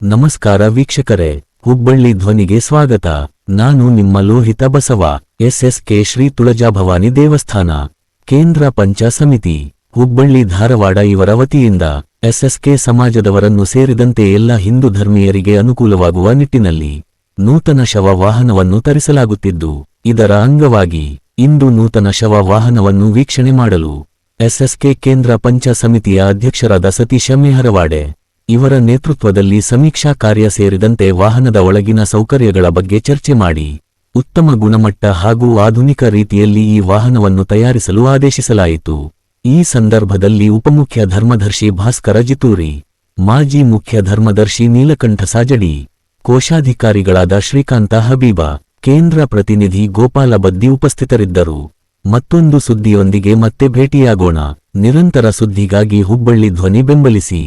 ನಮಸ್ಕಾರ ವೀಕ್ಷಕರೇ, ಹುಬ್ಬಳ್ಳಿ ಧ್ವನಿಗೆ ಸ್ವಾಗತ. ನಾನು ನಿಮ್ಮ ಲೋಹಿತ ಬಸವ, ಎಸ್ಎಸ್ಕೆ ಶ್ರೀ ತುಳಜಾಭವಾನಿ ದೇವಸ್ಥಾನ, ಕೇಂದ್ರ ಪಂಚ ಸಮಿತಿ, ಹುಬ್ಬಳ್ಳಿ ಧಾರವಾಡ ಇವರ ವತಿಯಿಂದ ಎಸ್ಎಸ್ಕೆ ಸಮಾಜದವರನ್ನು ಸೇರಿದಂತೆ ಎಲ್ಲ ಹಿಂದೂ ಧರ್ಮೀಯರಿಗೆ ಅನುಕೂಲವಾಗುವ ನಿಟ್ಟಿನಲ್ಲಿ ನೂತನ ಶವ ವಾಹನವನ್ನು ತರಿಸಲಾಗುತ್ತಿದ್ದು, ಇದರ ಅಂಗವಾಗಿ ಇಂದು ನೂತನ ಶವ ವಾಹನವನ್ನು ವೀಕ್ಷಣೆ ಮಾಡಲು ಎಸ್ಎಸ್ಕೆ ಕೇಂದ್ರ ಪಂಚ ಸಮಿತಿಯ ಅಧ್ಯಕ್ಷರಾದ ಸತೀಶ ಮೇಹರವಾಡೆ ಇವರ ನೇತೃತ್ವದಲ್ಲಿ ಸಮೀಕ್ಷಾ ಕಾರ್ಯ ಸೇರಿದಂತೆ ವಾಹನದ ಒಳಗಿನ ಸೌಕರ್ಯಗಳ ಬಗ್ಗೆ ಚರ್ಚೆ ಮಾಡಿ. ಉತ್ತಮ ಗುಣಮಟ್ಟ ಹಾಗೂ ಆಧುನಿಕ ರೀತಿಯಲ್ಲಿ ಈ ವಾಹನವನ್ನು ತಯಾರಿಸಲು ಆದೇಶಿಸಲಾಯಿತು. ಈ ಸಂದರ್ಭದಲ್ಲಿ ಉಪಮುಖ್ಯ ಧರ್ಮದರ್ಶಿ ಭಾಸ್ಕರ ಜಿತೂರಿ, ಮಾಜಿ ಮುಖ್ಯ ಧರ್ಮದರ್ಶಿ ನೀಲಕಂಠ ಸಾಜಡಿ, ಕೋಶಾಧಿಕಾರಿಗಳಾದ ಶ್ರೀಕಾಂತ ಹಬೀಬ, ಕೇಂದ್ರ ಪ್ರತಿನಿಧಿ ಗೋಪಾಲ ಬದ್ದಿ ಉಪಸ್ಥಿತರಿದ್ದರು. ಮತ್ತೊಂದು ಸುದ್ದಿಯೊಂದಿಗೆ ಮತ್ತೆ ಭೇಟಿಯಾಗೋಣ. ನಿರಂತರ ಸುದ್ದಿಗಾಗಿ ಹುಬ್ಬಳ್ಳಿ ಧ್ವನಿ ಬೆಂಬಲಿಸಿ.